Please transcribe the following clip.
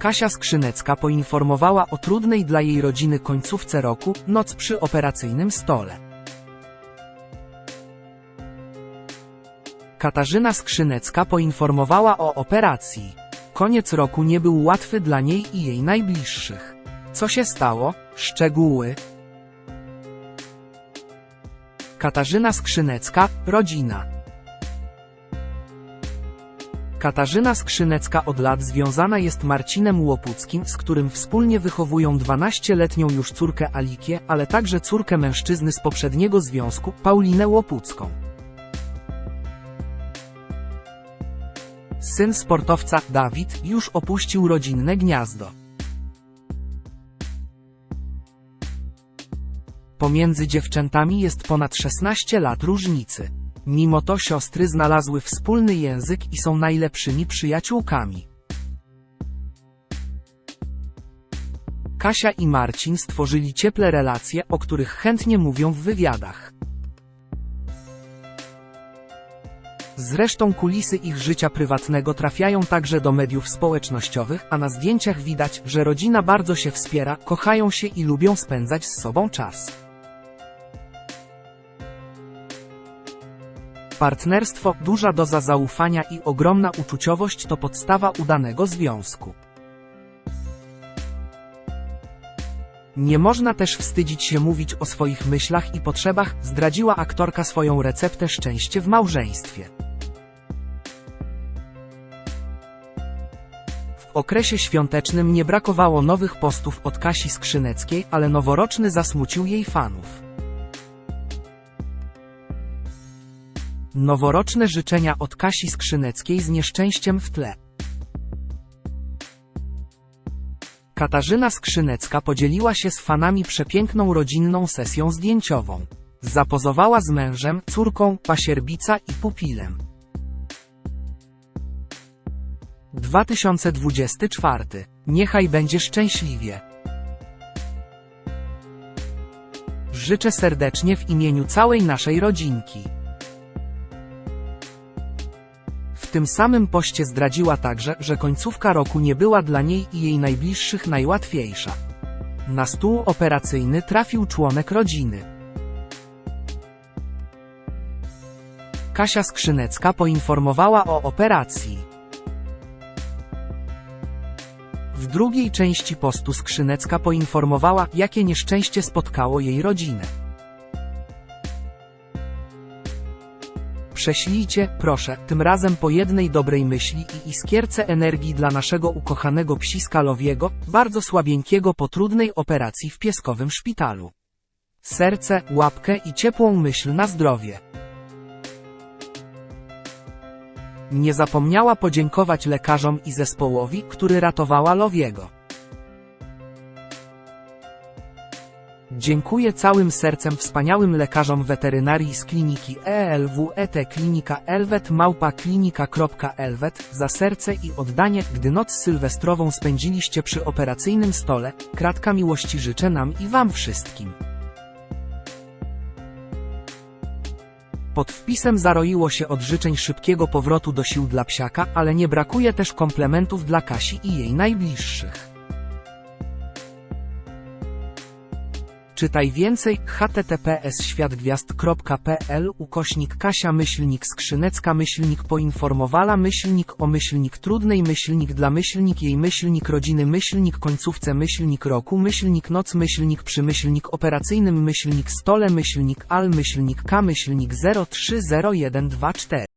Kasia Skrzynecka poinformowała o trudnej dla jej rodziny końcówce roku, noc przy operacyjnym stole. Katarzyna Skrzynecka poinformowała o operacji. Koniec roku nie był łatwy dla niej i jej najbliższych. Co się stało? Szczegóły. Katarzyna Skrzynecka, rodzina. Katarzyna Skrzynecka od lat związana jest Marcinem Łopuckim, z którym wspólnie wychowują 12-letnią już córkę Alikię, ale także córkę mężczyzny z poprzedniego związku, Paulinę Łopucką. Syn sportowca, Dawid, już opuścił rodzinne gniazdo. Pomiędzy dziewczętami jest ponad 16 lat różnicy. Mimo to siostry znalazły wspólny język i są najlepszymi przyjaciółkami. Kasia i Marcin stworzyli cieple relacje, o których chętnie mówią w wywiadach. Zresztą kulisy ich życia prywatnego trafiają także do mediów społecznościowych, a na zdjęciach widać, że rodzina bardzo się wspiera, kochają się i lubią spędzać z sobą czas. Partnerstwo, duża doza zaufania i ogromna uczuciowość to podstawa udanego związku. Nie można też wstydzić się mówić o swoich myślach i potrzebach, zdradziła aktorka swoją receptę szczęście w małżeństwie. W okresie świątecznym nie brakowało nowych postów od Kasi Skrzyneckiej, ale noworoczny zasmucił jej fanów. Noworoczne życzenia od Kasi Skrzyneckiej z nieszczęściem w tle. Katarzyna Skrzynecka podzieliła się z fanami przepiękną rodzinną sesją zdjęciową. Zapozowała z mężem, córką, pasierbica i pupilem. 2024. Niechaj będzie szczęśliwie. Życzę serdecznie w imieniu całej naszej rodzinki. W tym samym poście zdradziła także, że końcówka roku nie była dla niej i jej najbliższych najłatwiejsza. Na stół operacyjny trafił członek rodziny. Kasia Skrzynecka poinformowała o operacji. W drugiej części postu Skrzynecka poinformowała, jakie nieszczęście spotkało jej rodzinę. Prześlijcie, proszę, tym razem po jednej dobrej myśli i iskierce energii dla naszego ukochanego psiska Lowiego, bardzo słabieńkiego po trudnej operacji w pieskowym szpitalu. Serce, łapkę i ciepłą myśl na zdrowie. Nie zapomniała podziękować lekarzom i zespołowi, który ratowała Lowiego. Dziękuję całym sercem wspaniałym lekarzom weterynarii z kliniki ELWET Klinika Elwet Małpa Klinika.elwet za serce i oddanie, gdy noc sylwestrową spędziliście przy operacyjnym stole. Kratka miłości życzę nam i wam wszystkim. Pod wpisem zaroiło się od życzeń szybkiego powrotu do sił dla psiaka, ale nie brakuje też komplementów dla Kasi i jej najbliższych. Czytaj więcej https światgwiazd.pl ukośnik Kasia myślnik skrzynecka myślnik poinformowala myślnik o myślnik trudnej myślnik dla myślnik jej myślnik rodziny myślnik końcówce myślnik roku myślnik noc myślnik przy myślnik operacyjnym myślnik stole myślnik al myślnik k myślnik 030124